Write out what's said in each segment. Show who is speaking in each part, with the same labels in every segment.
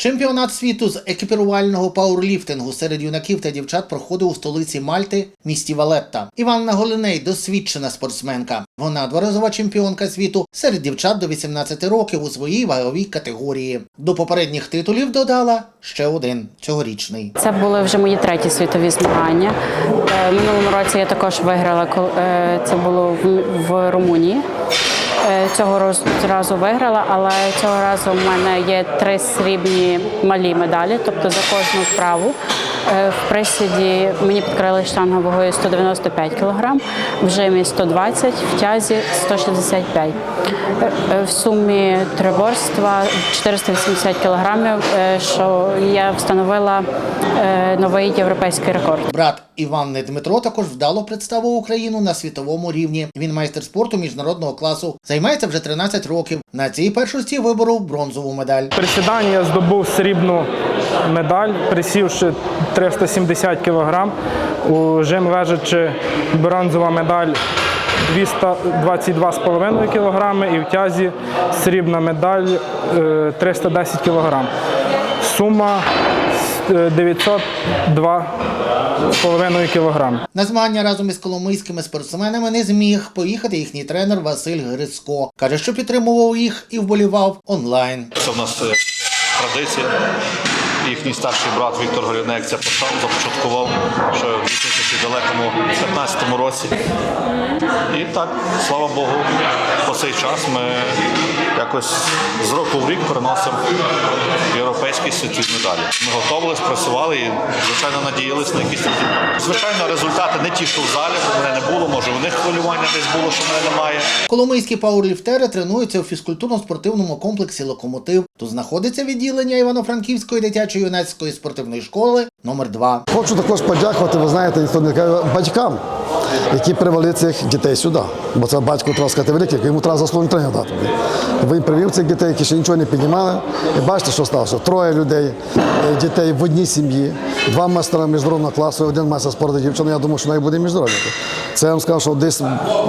Speaker 1: Чемпіонат світу з екіпірувального пауерліфтингу серед юнаків та дівчат проходив у столиці Мальти, місті Валетта. Іванна Голиней досвідчена спортсменка. Вона дворазова чемпіонка світу серед дівчат до 18 років у своїй ваговій категорії. До попередніх титулів додала ще один цьогорічний.
Speaker 2: Це були вже мої треті світові змагання. Е, Минулому році я також виграла, е, це було в Румунії. Е, Цього разу виграла, але цього разу в мене є три срібні малі медалі, тобто за кожну вправу. Е, В присіді мені підкрили штангу вагою 195 кг, в жимі 120, в тязі 165. Е, е, В сумі триборства 480 кг, що я встановила новий європейський рекорд.
Speaker 1: Брат Іванни Дмитро також вдало представив Україну на світовому рівні. Він майстер спорту міжнародного класу. Займається вже 13 років. На цій першості виборов бронзову медаль.
Speaker 3: присіданні я здобув срібну медаль, присівши 370 кг. У жим лежачи бронзова медаль 222,5 кг і в тязі срібна медаль е, 310 кг. Сума е, 902,5 кг.
Speaker 1: На змагання разом із коломийськими спортсменами не зміг поїхати їхній тренер Василь Грицько. Каже, що підтримував їх і вболівав онлайн.
Speaker 4: Це в нас е, традиція. Їхній старший брат Віктор Горянек це започаткував ще в 2015 році. І так, слава Богу, по цей час ми якось з року в рік переносимо європейські світові медалі. Ми готувалися, працювали і, звичайно, надіялися на якісь результати. Звичайно, результати не ті, що в залі, бо мене не було. Може, у них хвилювання десь було, що мене немає.
Speaker 1: Коломийські пауерліфтери тренуються у фізкультурно-спортивному комплексі Локомотив. Тут знаходиться відділення Івано-Франківської дитячої юнацької спортивної школи номер 2
Speaker 5: Хочу також подякувати, ви знаєте, ніхто не каже, батькам, які привели цих дітей сюди. Бо це батько треба сказати великий, йому треба заслужений тренер дати. Він привів цих дітей, які ще нічого не піднімали. І бачите, що сталося? Троє людей, е, дітей в одній сім'ї, два майстра міжнародного класу, один майстер спорту дівчина. Я думаю, що навіть буде міжнародний. Це я вам скажу, що десь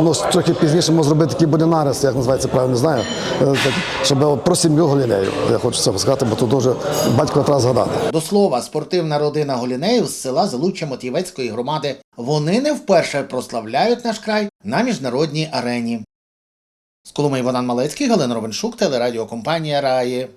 Speaker 5: ну, трохи пізніше можна зробити такий буде нарис, як називається правильно, не знаю. е, Щоб про сім'ю Голілею. Я хочу це сказати, бо тут дуже батько треба згадати.
Speaker 1: До слова, спортивна родина Голінеїв з села Залуччя Матієвецької громади. Вони не вперше прославляють наш край на міжнародній арені. З Коломиї Богдан Малецький, Галина Ровеншук, телерадіокомпанія Раї.